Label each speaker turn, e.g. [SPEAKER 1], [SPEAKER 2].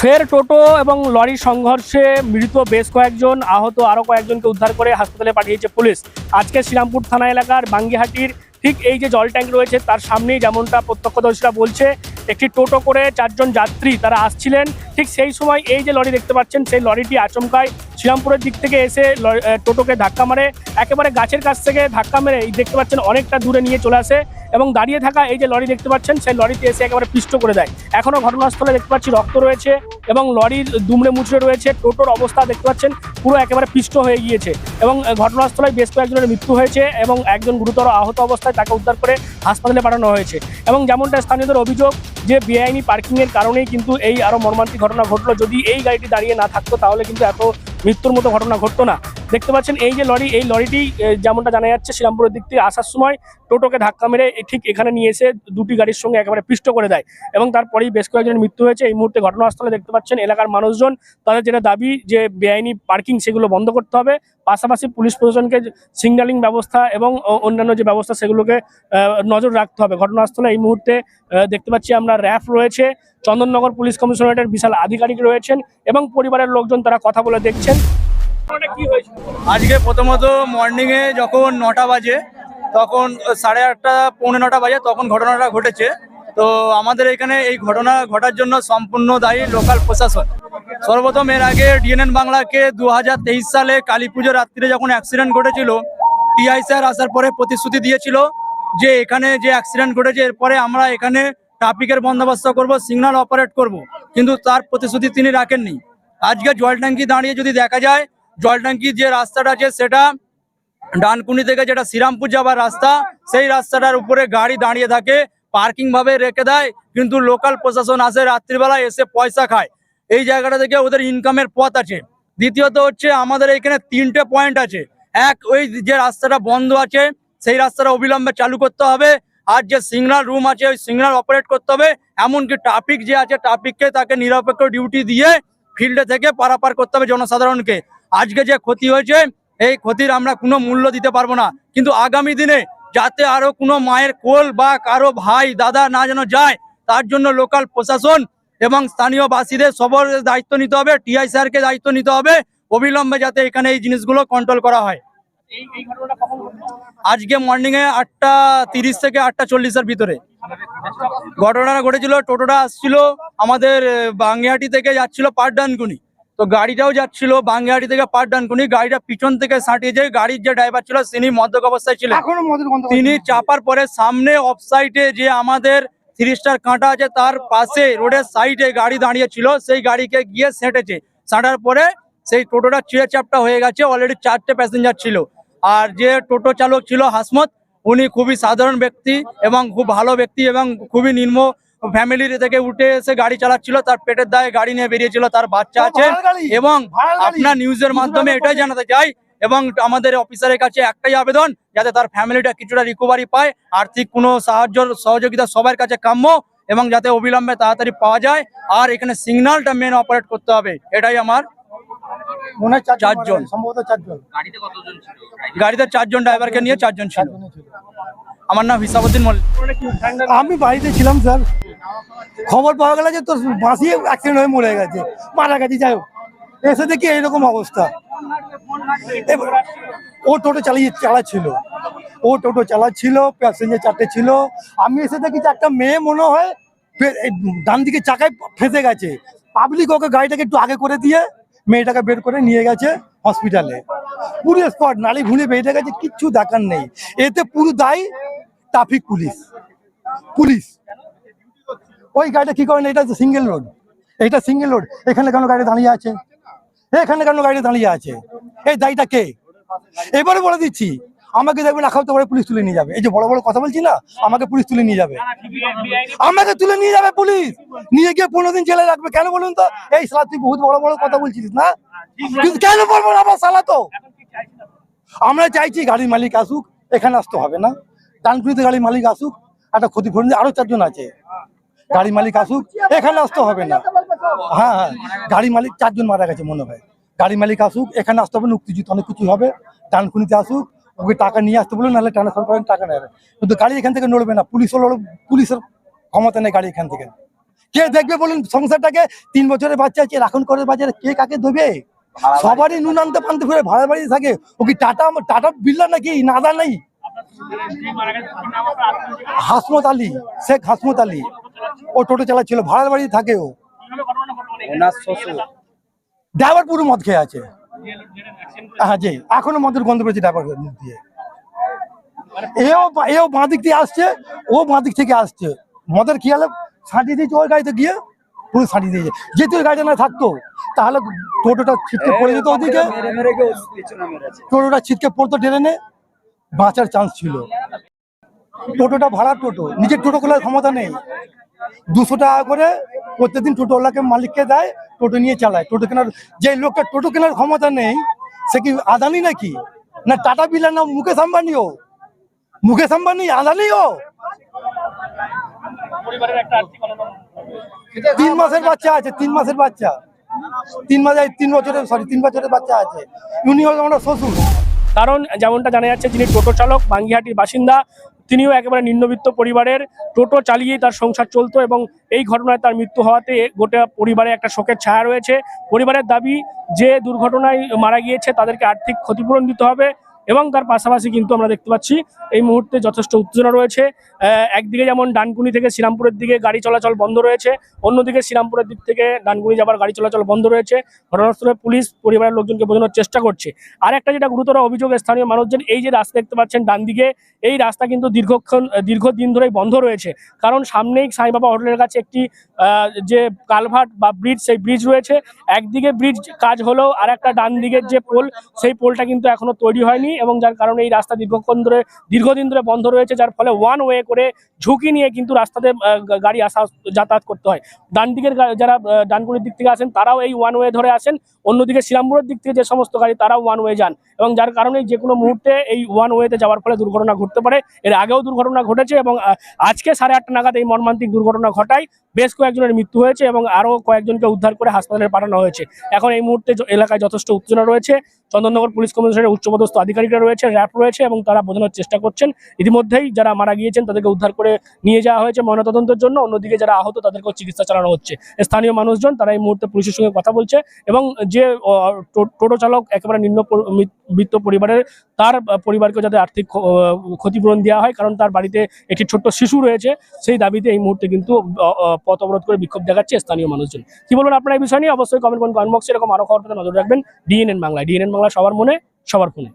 [SPEAKER 1] ফের টোটো এবং লরির সংঘর্ষে মৃত বেশ কয়েকজন, আহত আরও কয়েকজনকে উদ্ধার করে হাসপাতালে পাঠিয়েছে পুলিশ। আজকে শ্রীরামপুর থানা এলাকার বাঙ্গিহাটির ঠিক এই যে জল ট্যাঙ্ক রয়েছে, তার সামনেই যেমনটা প্রত্যক্ষদর্শীরা বলছে, একটি টোটো করে চারজন যাত্রী তারা আসছিলেন। ঠিক সেই সময় এই যে লরি দেখতে পাচ্ছেন, সেই লরিটি আচমকায় শ্রীরামপুরের দিক থেকে এসে টোটোকে ধাক্কা মারে। একেবারে গাছের কাছ থেকে ধাক্কা মেরে এই দেখতে পাচ্ছেন অনেকটা দূরে নিয়ে চলে আসে এবং দাঁড়িয়ে থাকা এই যে লরি দেখতে পাচ্ছেন, সেই লরিতে এসে একেবারে পিষ্ট করে দেয়। এখনও ঘটনাস্থলে দেখতে পাচ্ছি রক্ত রয়েছে। এবং লরির দুমড়ে মুচড়ে রয়েছে, টোটোর অবস্থা দেখতে পাচ্ছেন, পুরো একেবারে পিষ্ট হয়ে গিয়েছে। এবং ঘটনাস্থলে বেশ কয়েকজনের মৃত্যু হয়েছে এবং একজন গুরুতর আহত অবস্থায় তাকে উদ্ধার করে হাসপাতালে পাঠানো হয়েছে। এবং যেমনটা স্থানীয়দের অভিযোগ যে, বেআইনি পার্কিংয়ের কারণেই কিন্তু এই আরও মর্মান্তিক ঘটনা ঘটলো। যদি এই গাড়িটি দাঁড়িয়ে না থাকতো, তাহলে কিন্তু এত মৃত্যুর মতো ঘটনা ঘটতো না। দেখতে পাচ্ছেন, এই যে লরি, এই লরিটি যেমনটা জানা যাচ্ছে, শ্রীরামপুরের দিক থেকে আসার সময় টোটোকে ধাক্কা মেরে ঠিক এখানে নিয়ে এসে দুটি গাড়ির সঙ্গে একেবারে পিষ্ট করে দেয় এবং তারপরেই বেশ কয়েকজনের মৃত্যু হয়েছে। এই মুহূর্তে ঘটনাস্থলে দেখতে পাচ্ছেন, এলাকার মানুষজন, তাদের যেটা দাবি যে বেআইনি পার্কিং সেগুলো বন্ধ করতে হবে। পাশাপাশি পুলিশ প্রশাসনকে সিগন্যালিং ব্যবস্থা এবং অন্যান্য যে ব্যবস্থা সেগুলোকে নজর রাখতে হবে। ঘটনাস্থলে এই মুহূর্তে দেখতে পাচ্ছি আমরা র্যাফ রয়েছে। চন্দননগর পুলিশ কমিশনারেটের বিশাল আধিকারিক রয়েছেন এবং পরিবারের লোকজন তারা কথা বলে দেখছেন।
[SPEAKER 2] আজকে প্রথমত মর্নিংয়ে যখন নটা বাজে, তখন সাড়ে আটটা, পৌনে নটা বাজে, তখন ঘটনাটা ঘটেছে। তো আমাদের এখানে এই ঘটনা ঘটার জন্য সম্পূর্ণ দায়ী লোকাল প্রশাসন। সর্বপ্রথম এর আগে ডিএনএন বাংলাকে দু হাজার তেইশ সালে কালী পুজোর রাত্রিরে যখন অ্যাক্সিডেন্ট ঘটেছিল টিআই স্যার আসার পরে প্রতিশ্রুতি দিয়েছিল যে এখানে যে অ্যাক্সিডেন্ট ঘটেছে, এরপরে আমরা এখানে ট্রাফিকের বন্দোবস্ত করব সিগন্যাল অপারেট করব। কিন্তু তার প্রতিশ্রুতি তিনি রাখেননি। আজকে জল ট্যাঙ্কি দাঁড়িয়ে যদি দেখা যায় জল ট্যাঙ্কির যে রাস্তাটা আছে, সেটা ডানকুনি থেকে যেটা শ্রীরামপুর যাবার রাস্তা, সেই রাস্তাটার উপরে গাড়ি দাঁড়িয়ে থাকে, পার্কিং ভাবে রেখে দেয়, কিন্তু লোকাল প্রশাসন আসে রাত্রিবেলা এসে পয়সা খায়। এই জায়গাটা থেকে ওদের ইনকামের পথ আছে। দ্বিতীয়ত হচ্ছে আমাদের এখানে তিনটে পয়েন্ট আছে। এক, ওই যে রাস্তাটা বন্ধ আছে, সেই রাস্তাটা অবিলম্বে চালু করতে হবে। আর যে সিগনাল রুম আছে, ওই সিগনাল অপারেট করতে হবে। এমনকি ট্রাফিক যে আছে, ট্রাফিককে তাকে নিরপেক্ষ ডিউটি দিয়ে ফিল্ডে থেকে পারাপার করতে হবে জনসাধারণকে। আজকে যে ক্ষতি হয়েছে, এই ক্ষতির আমরা কোনো মূল্য দিতে পারব না। কিন্তু আগামী দিনে যাতে আরও কোনো মায়ের কোল বা কারও ভাই, দাদা না যেন যায়, তার জন্য লোকাল প্রশাসন এবং স্থানীয় বাসীদের সবার দায়িত্ব নিতে হবে টিআই স্যারকে দায়িত্ব নিতে হবে, অবিলম্বে যাতে এখানে এই জিনিসগুলো কন্ট্রোল করা হয়? আজকে মর্নিং এ আটটা তিরিশ থেকে আটটা চল্লিশের ভিতরে। ঘটনাটা ঘটেছিল, টোটোটা আসছিল আমাদের বাঙ্গিহাটি থেকে যাচ্ছিল পাটডানকুনি তো গাড়িটাও যাচ্ছিল বাঙ্গিহাটি থেকে পাটডানকুনি গাড়িটা পিছন থেকে সাঁটিয়ে সাঁটিয়েছে গাড়ির যে ড্রাইভার ছিল তিনি মদ্যক অবস্থায় ছিলেন। তিনি চাপার পরে সামনে অফ সাইডে যে আমাদের থ্রি স্টার কাঁটা আছে তার পাশে রোডের সাইডে গাড়ি দাঁড়িয়ে ছিল সেই গাড়িকে গিয়ে সেঁটেছে সাঁটার পরে সেই টোটোটা চিড়ে চাপটা হয়ে গেছে অলরেডি চারটে প্যাসেঞ্জার ছিল। আর যে টোটো চালক ছিল হাসমত উনি খুবই সাধারণ ব্যক্তি এবং খুব ভালো ব্যক্তি এবং খুবই নিম্ন ফ্যামিলির থেকে উঠে এসে গাড়ি চালাচ্ছিল তার পেটের দায়ে গাড়ি নিয়ে বেরিয়েছিল তার বাচ্চা আছে। এবং আপনার নিউজের মাধ্যমে এটাই জানাতে চাই এবং আমাদের অফিসারের কাছে একটাই আবেদন যাতে তার ফ্যামিলিটা কিছুটা রিকভারি পায় আর্থিক কোনো সাহায্য সহযোগিতা সবার কাছে কাম্য এবং যাতে অবিলম্বে তাড়াতাড়ি পাওয়া যায় আর এখানে সিগন্যালটা মেন অপারেট করতে হবে এটাই আমার
[SPEAKER 3] মনে হয় চারজন
[SPEAKER 2] চারজন।
[SPEAKER 3] সম্ভবত চারজন।
[SPEAKER 2] গাড়িতে চারজন ড্রাইভারকে নিয়ে চারজন ছিল। আমার নাম হিসাবুদ্দিন মল্লিক।
[SPEAKER 3] আমি বাড়িতে ছিলাম স্যার। খবর পাওয়া গেল যে তোর বাসি অ্যাক্সিডেন্ট হয়ে মরে গেছে। মারা গেছে, যাই হোক। এসে দেখি এইরকম অবস্থা। ও টোটো চালিয়ে চালাচ্ছিল। ও টোটো চালাচ্ছিল প্যাসেঞ্জার চারটে ছিল। আমি এসে দেখি একটা মেয়ে মনে হয় ডান দিকে চাকায় ফেঁসে গেছে। পাবলিক ওকে গাড়িটাকে একটু আগে করে দিয়ে মেয়েটাকে বের করে নিয়ে গেছে হসপিটালে পুরো স্পট নালি ভুলে বেরিয়ে গেছে, কিচ্ছু দেখার নেই। এতে পুরো দায়ী ট্রাফিক পুলিশ। পুলিশ। ওই গাড়িটা কি করেন? এটা সিঙ্গেল রোড এটা সিঙ্গেল রোড এখানে কেন গাড়ি দাঁড়িয়ে আছে? এখানে কেন গাড়ি দাঁড়িয়ে আছে? এই দায়ীটা কে? এবারে বলে দিচ্ছি। আমাকে দেখবেন হপ্তাহ পরে পুলিশ তুলে নিয়ে যাবে। এই যে বড় বড় কথা বলছি না, আমাকে পুলিশ তুলে নিয়ে যাবে। আমাকে তুলে নিয়ে যাবে পুলিশ। নিয়ে গিয়ে পনেরো দিন জেলে রাখবে। কেন বলুন তো? এই সালা তুই বহুত বড় বড় কথা বলছিস, না? কিন্তু কেন বলব আমার সালা তো? আমরা চাইছি গাড়ির মালিক আসুক, এখানে আসতে হবে না। ডানকুনিতে গাড়ির মালিক আসুক, একটা ক্ষতিপূরণ আরও চারজন আছে। গাড়ি মালিক আসুক, এখানে আসতে হবে না। হ্যাঁ হ্যাঁ গাড়ি মালিক চারজন মারা গেছে মনে হয়। গাড়ি মালিক আসুক, এখানে আসতে হবে না, উত্তেজিত, অনেক কিছু হবে। ডানকুনিতে আসুক, ওকে টাকা নিয়ে আসতে বলুন নাহলে ট্রান্সফার করেন, টাকা নেবে কিন্তু গাড়ি এখান থেকে নড়বে না, পুলিশ হলো পুলিশের ক্ষমতা নেই গাড়ি এখান থেকে। কে দেখবে বলুন, সংসারটাকে তিন বছরের বাচ্চা আছে রাখুন করে বাচ্চারা কে কাকে দেবে? সবারই নুন আনতে পানতে করে ভাড়া বাড়ি থাকে। ও কি টাটা টাটা বিল্লা নাকি? নাদা নেই? হাসমত আলী, শেখ হাসমত আলী। ও টোটো চালাচ্ছিল ভাড়ার বাড়ি থাকে ও
[SPEAKER 2] ওনার শ্বশুর।
[SPEAKER 3] ড্রাইভার পুরো মদ খেয়ে আছে। হ্যাঁ জি এখনও মদের গন্ধ পেয়েছে ড্রাইভার মুখ দিয়ে। এও এও বাঁ দিক দিয়ে আসছে ও বাঁ দিক থেকে আসছে। মদের খেয়ালে ছাঁটিয়ে দিয়েছে ওর গাড়িতে গিয়ে পুরো ছাঁটিয়ে দিয়েছে। যেহেতু ওই গাড়িটা না থাকতো তাহলে টোটোটা ছিটকে পড়ে যেত ওদিকে। টোটোটা ছিটকে পড়তো ট্রেনে বাঁচার চান্স ছিল। টোটোটা ভাড়ার টোটো নিজের টোটো খোলার ক্ষমতা নেই। দুশো টাকা করে প্রত্যেকদিন টোটোওয়ালাকে মালিককে দেয় টোটো নিয়ে চালায়। টোটো কেনার যে লোকটা টোটো কেনার ক্ষমতা নেই সে কি আদানি নাকি? না টাটা বিলা না মুকেশ আম্বানিও? মুকেশ আম্বানি আদানিও
[SPEAKER 1] একটা
[SPEAKER 3] তিন মাসের বাচ্চা আছে তিন মাসের বাচ্চা। তিন মাসে তিন বছরের সরি তিন বছরের বাচ্চা আছে। উনি হল আমার শ্বশুর।
[SPEAKER 1] কারণ যেমনটা জানা যাচ্ছে যিনি টোটো চালক বাঙ্গিহাটির বাসিন্দা তিনিও একেবারে নিম্নবিত্ত পরিবারের টোটো চালিয়েই তার সংসার চলতো এবং এই ঘটনায় তার মৃত্যু হওয়াতে গোটা পরিবারে একটা শোকের ছায়া রয়েছে। পরিবারের দাবি, যে দুর্ঘটনায় মারা গিয়েছে তাদেরকে আর্থিক ক্ষতিপূরণ দিতে হবে এবং তার পাশাপাশি কিন্তু আমরা দেখতে পাচ্ছি, এই মুহূর্তে যথেষ্ট উত্তেজনা রয়েছে। একদিকে যেমন ডানকুনি থেকে শ্রীরামপুরের দিকে গাড়ি চলাচল বন্ধ রয়েছে, অন্যদিকে শ্রীরামপুরের দিক থেকে ডানকুনি যাবার গাড়ি চলাচল বন্ধ রয়েছে। ঘটনাস্থলে পুলিশ পরিবারের লোকজনকে বোঝানোর চেষ্টা করছে। আর একটা যেটা গুরুতর অভিযোগ স্থানীয় মানুষজন, এই যে রাস্তা দেখতে পাচ্ছেন ডান দিকে এই রাস্তা কিন্তু দীর্ঘক্ষণ, দীর্ঘদিন ধরেই বন্ধ রয়েছে। কারণ সামনেই সাইবাবা হোটেলের কাছে একটি যে কালভার্ট বা ব্রিজ, সেই ব্রিজ রয়েছে। একদিকে ব্রিজ কাজ হলেও আর একটা ডান দিকের যে পোল, সেই পোলটা কিন্তু এখনও তৈরি হয়নি এবং যার কারণে এই রাস্তা দীর্ঘক্ষণ ধরে, দীর্ঘদিন ধরে বন্ধ রয়েছে, যার ফলে ওয়ান ওয়ে করে ঝুঁকি নিয়ে কিন্তু রাস্তাতে গাড়ি আসা, যাতায়াত করতে হয়। ডান দিকের যারা ডানকুনির দিক থেকে আসেন, তারাও এই ওয়ান ওয়ে ধরে আসেন। অন্যদিকে শ্রীরামপুরের দিক থেকে যে সমস্ত গাড়ি, তারাও ওয়ান ওয়ে যান। এবং যার কারণে যে কোনো মুহূর্তে এই ওয়ান ওয়েতে যাওয়ার ফলে দুর্ঘটনা ঘটতে পারে। এর আগেও দুর্ঘটনা ঘটেছে এবং আজকে সাড়ে আটটা নাগাদ এই মর্মান্তিক দুর্ঘটনা ঘটায়। বেশ কয়েকজনের মৃত্যু হয়েছে এবং আরও কয়েকজনকে উদ্ধার করে হাসপাতালে পাঠানো হয়েছে। এখন এই মুহূর্তে এলাকায় যথেষ্ট উত্তেজনা রয়েছে। চন্দননগর পুলিশ কমিশনারের উচ্চপদস্থ আধিকারিকরা রয়েছে র্যাপ রয়েছে এবং তারা বোঝানোর চেষ্টা করছেন। ইতিমধ্যেই যারা মারা গিয়েছেন তাদেরকে উদ্ধার করে নিয়ে যাওয়া হয়েছে ময়নাতদন্তের জন্য। অন্যদিকে যারা আহত, তাদেরকেও চিকিৎসা চালানো হচ্ছে। স্থানীয় মানুষজন তারা এই মুহূর্তে পুলিশের সঙ্গে কথা বলছে এবং যে টোটো চালক একেবারে নিম্ন বৃত্ত পরিবারের, তার পরিবারকে যাতে আর্থিক ক্ষতিপূরণ দেওয়া হয়, কারণ তার বাড়িতে একটি ছোট্ট শিশু রয়েছে, সেই দাবিতে এই মুহূর্তে কিন্তু পথ অবরোধ করে বিক্ষোভ দেখাচ্ছে স্থানীয় মানুষজন। কি বলবেন আপনার এই বিষয় নিয়ে? অবশ্যই কমেন্ট করুন কমেন্ট বক্সে এরকম আরও খবর নজর রাখবেন। ডিএনএন বাংলা ডিএনএন বাংলা সবার মনে, সবার ফোনে।